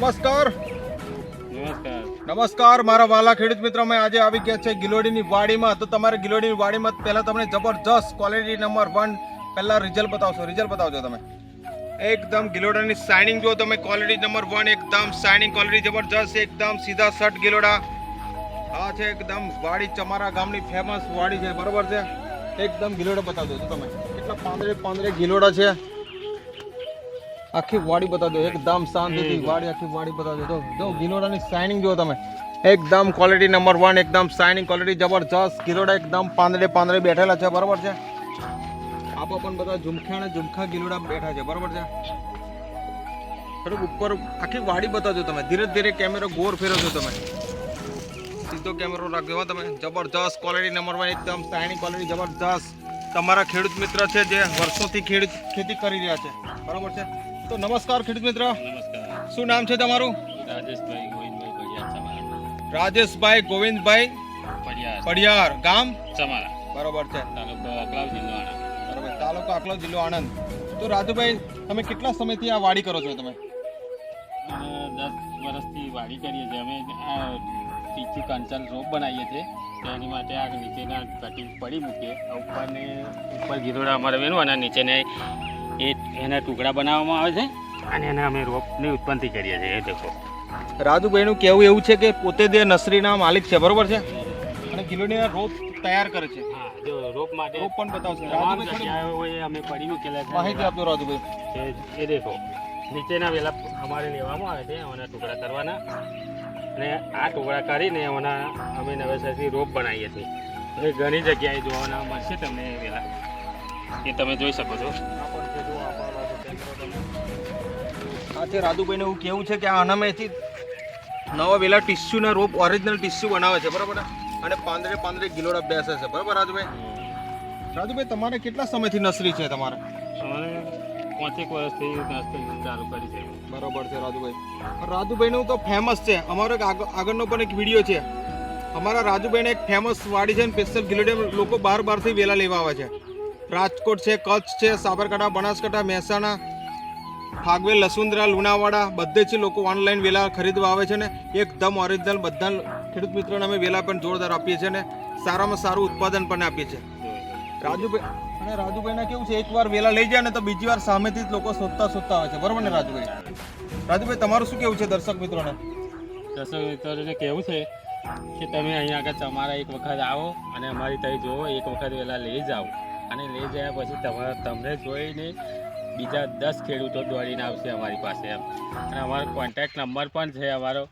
નમસ્કાર. નમસ્કાર. મારા વાલા ખેડૂત મિત્રો અમે આજે આવી ગયા છે ગિલોડીની વાડીમાં. તો તમારે ગિલોડીની વાડીમાં પહેલા તમને જબરજસ્ત ક્વોલિટી નંબર વન પહેલા રિઝલ્ટ બતાવશો. રિઝલ્ટ બતાવજો તમે. એકદમ ગિલોડાની શાઇનિંગ જો તમે ક્વોલિટી નંબર વન એકદમ શાઇનિંગ ક્વોલિટી જબરજસ્ત એકદમ સીધા શર્ટ ગિલોડા. આ છે એકદમ વાડી ચમારા ગામની ફેમસ વાડી છે બરોબર છે? એકદમ ગિલોડા બતાવજો તમે. કેટલા પાંદરે પાંદરે ગિલોડા છે. આખી વાડી બતાવજો એકદમ શાંતિથી વાડી આખી વાડી બતાવજો તો જો ગિલોડાની શાઇનિંગ જુઓ તમે. એકદમ ક્વોલિટી નંબર વન એકદમ શાઇનિંગ ક્વોલિટી જબરજસ્ત ગિલોડા એકદમ પાંદડે પાંદડે બેઠેલા છે બરાબર છે? આપો પણ બધા ઝુમખા અને ઝુમખા ગિલોડા બેઠા છે બરાબર છે? થોડુંક ઉપર આખી વાડી બતાવજો તમે. ધીરે ધીરે કેમેરો ગોર છો તમે. સીધો કેમેરો રાખજો તમે. જબરજસ્ત ક્વોલિટી નંબર વન એકદમ શાઇનિંગ ક્વોલિટી જબરજસ્ત. તમારા ખેડૂત મિત્ર છે જે વર્ષોથી ખેડૂત ખેતી કરી રહ્યા છે. બરોબર છે? તો નમસ્કાર ખેડૂત મિત્ર. નમસ્કાર. શું નામ છે તમારું? રાજેશભાઈ ગોવિંદભાઈ પડિયાર રાજેશભાઈ ગોવિંદભાઈ પડિયાર. પડિયાર ગામ? ચમારા. બરોબર છે. તાલુકો અકલાવ જિલ્લો આણંદ. બરોબર તાલુકો આકલો જિલ્લો આણંદ. તો રાજુભાઈ તમે કેટલા સમયથી આ વાડી કરો છો તમે? દસ વર્ષથી વાડી કરીએ છીએ. અમે આ ટીચું કંચન રોપ બનાવીએ છીએ. તેની એની માટે આ નીચેના કટિંગ પડી મૂકીએ. ઉપરને ઉપર ગીરોડા અમારે વેનું અને નીચેને એ એના ટુકડા બનાવવામાં આવે છે અને એને અમે રોપની ઉત્પન્તિ કરીએ છીએ એ દેખો. રાજુભાઈનું કહેવું એવું છે કે પોતે તે નર્સરીના માલિક છે બરોબર છે? અને કિલોડીના રોપ તૈયાર કરે છે. હા જો રોપ માટે રોપ પણ બતાવશે. રાજુભાઈ હોય અમે પડી મૂકેલા છે માહિતી આપજો રાજુભાઈ. એ એ દેખો. નીચેના વેલા અમારે લેવામાં આવે છે એના ટુકડા કરવાના. અને આ ટુકડા કરીને એના અમે નવેસરથી રોપ બનાવીએ છીએ. એ ઘણી જગ્યાએ જોવાના મળશે તમને વેલા. એ તમે જોઈ શકો છો. સાથે રાધુભાઈને એવું કેવું છે કે આ અનામેથી નવા વેલા ટીસ્યુના રોપ ઓરિજિનલ ટીસ્યુ બનાવે છે બરાબર અને પાંદરે પાંદરે ગિલોડા બેસે છે બરાબર રાજુભાઈ? રાજુભાઈ તમારે કેટલા સમયથી નર્સરી છે તમારે? પાંચેક વર્ષથી નર્સરી ચાલુ કરી છે. બરાબર છે રાજુભાઈ. રાજુભાઈનું તો ફેમસ છે. અમારો એક આગ- આગળનો પણ એક વીડિયો છે. અમારા રાજુભાઈને એક ફેમસ વાડી છે ને સ્પેશિયલ ગિલોડિયમ લોકો બાર બારથી વેલા લેવા આવે છે. રાજકોટ છે, કચ્છ છે, સાબરકાંઠા, બનાસકાંઠા, મહેસાણા ફાગવેલ લસુંદરા, લુણાવાડા જ લોકો ઓનલાઈન વેલા ખરીદવા આવે છે ને, એકદમ ઓરિજિનલ બધા ખેડૂત મિત્રોને અમે વેલા પણ જોરદાર આપીએ છીએ ને, સારામાં સારું ઉત્પાદન પણ આપીએ છીએ. રાજુભાઈ, અને રાજુભાઈને કેવું છે, એકવાર વેલા લઈ જાય ને તો બીજી વાર સામેથી જ લોકો શોધતા શોધતા આવે છે. બરોબર ને રાજુભાઈ? રાજુભાઈ, તમારું શું કેવું છે દર્શક મિત્રોને? દર્શક મિત્રોને કેવું છે કે તમે અહીંયા આગળ તમારા એક વખત આવો અને અમારી ત્યાં જુઓ, એક વખત વહેલા લઈ જાઓ. અને લઈ ગયા પછી તમારા તમને જોઈને બીજા દસ ખેડૂતો દોડીને આવશે અમારી પાસે એમ. અને અમારો કોન્ટેક્ટ નંબર પણ છે અમારો.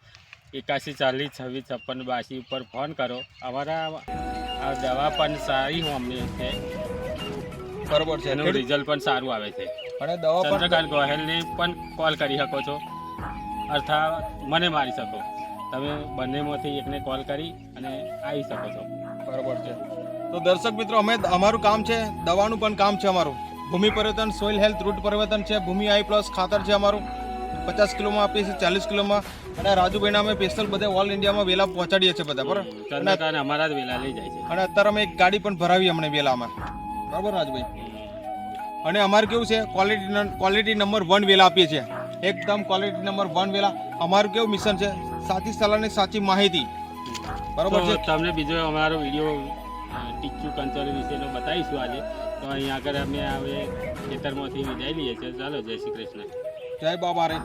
એકાસી ચાલીસ છવ્વીસ છપ્પન બાસી ઉપર ફોન કરો. અમારા આ દવા પણ સારી હોમની છે. બરોબર છે. એનું રિઝલ્ટ પણ સારું આવે છે. અને દવા ચંદ્રકાંત ગોહેલને પણ કોલ કરી શકો છો. અર્થાત મને મારી શકો. તમે બંનેમાંથી એકને કોલ કરી અને આવી શકો છો. બરોબર છે. તો દર્શક મિત્રો અમે અમારું કામ છે દવાનું પણ કામ છે અમારું. ભૂમિ પરિવર્તન સોઇલ હેલ્થ રૂટ પરિવર્તન છે ભૂમિ આઈ પ્લસ ખાતર છે અમારું. પચાસ કિલોમાં આપીએ છીએ ચાલીસ કિલોમાં. અને રાજુભાઈના અમે સ્પેશિયલ બધા ઓલ ઇન્ડિયામાં વેલા પહોંચાડીએ છીએ બધા બરાબર? અને અમારા જ વેલા લઈ જાય છે. અને અત્યારે અમે એક ગાડી પણ ભરાવી અમને વેલામાં. બરાબર રાજુભાઈ? અને અમારે કેવું છે ક્વોલિટી ક્વોલિટી નંબર વન વેલા આપીએ છીએ. એકદમ ક્વોલિટી નંબર વન વેલા. અમારું કેવું મિશન છે સાચી સલાહની સાચી માહિતી. બરોબર છે? તમને બીજો અમારો વીડિયો ટીચુ કંચોરી વિશેનો બતાવીશું આજે. તો અહીંયા આગળ અમે હવે ખેતરમાંથી વિદાય લઈએ છીએ. ચાલો, જય શ્રી કૃષ્ણ. જય બાબા રે